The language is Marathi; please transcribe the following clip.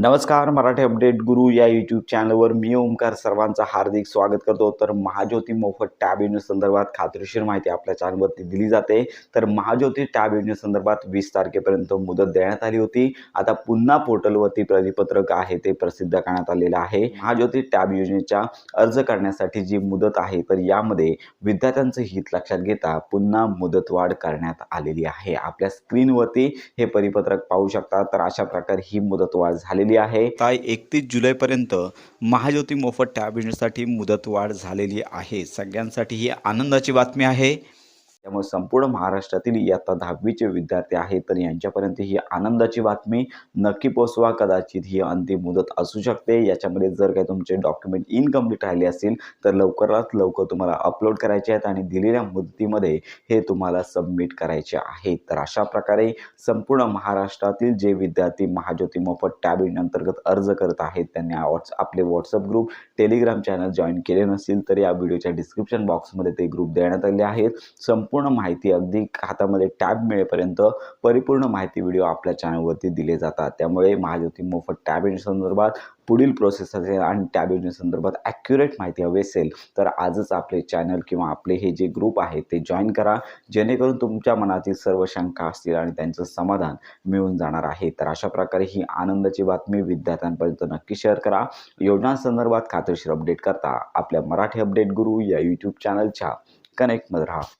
नमस्कार मराठी अपडेट गुरु या यूट्यूब चॅनलवर मी ओमकार सर्वांचं हार्दिक स्वागत करतो. तर महाज्योती मोफत टॅब योजने संदर्भात खात्रीशीर माहिती आपल्या चॅनलवरती दिली जाते. तर महाज्योती टॅब योजने संदर्भात वीस तारखेपर्यंत मुदत देण्यात आली होती. आता पुन्हा पोर्टलवरती परिपत्रक आहे ते प्रसिद्ध करण्यात आलेलं आहे. महाज्योती टॅब योजनेच्या अर्ज करण्यासाठी जी मुदत आहे तर यामध्ये विद्यार्थ्यांचं हित लक्षात घेता पुन्हा मुदतवाढ करण्यात आलेली आहे. आपल्या स्क्रीनवरती हे परिपत्रक पाहू शकता. तर अशा प्रकारे ही मुदतवाढ झालेली आहे. काय एकतीस जुलैपर्यंत महाज्योती मोफत टॅब योजनेसाठी मुदतवाढ झालेली आहे. सगळ्यांसाठी ही आनंदाची बातमी आहे. त्यामुळे संपूर्ण महाराष्ट्रातील इयत्ता दहावीचे विद्यार्थी आहेत. तर यांच्यापर्यंत ही आनंदाची बातमी नक्की पोचवा कदाचित ही अंतिम मुदत असू शकते. याच्यामध्ये जर काही तुमचे डॉक्युमेंट इनकम्प्लीट राहिले असतील तर लवकरात लवकर तुम्हाला अपलोड करायचे आहेत आणि दिलेल्या मुदतीमध्ये हे तुम्हाला सबमिट करायचे आहे तर अशा प्रकारे संपूर्ण महाराष्ट्रातील जे विद्यार्थी महाज्योती मोफत टॅब अंतर्गत अर्ज करत आहेत त्यांनी व्हॉट्स आपले WhatsApp group Telegram channel join केले नसतील तर या व्हिडिओच्या डिस्क्रिप्शन बॉक्समध्ये ते ग्रुप देण्यात आले आहेत. संपूर्ण संपूर्ण माहिती अगदी हातामध्ये टॅब मिळेपर्यंत परिपूर्ण माहिती व्हिडिओ आपल्या चॅनलवरती दिले जातात. त्यामुळे महाज्योती मोफत टॅब संदर्भात पुढील प्रोसेस असेल आणि टॅब संदर्भात ॲक्युरेट माहिती हवी असेल तर आजच आपले चॅनल किंवा आपले हे जे ग्रुप आहे ते जॉईन करा. जेणेकरून तुमच्या मनातील सर्व शंका असतील आणि त्यांचं समाधान मिळून जाणार आहे. तर अशा प्रकारे ही आनंदाची बातमी विद्यार्थ्यांपर्यंत नक्की शेअर करा. योजनांसंदर्भात खात्रीशीर अपडेट करता आपल्या मराठी अपडेट गुरु या यूट्यूब चॅनलच्या कनेक्टमध्ये राहा.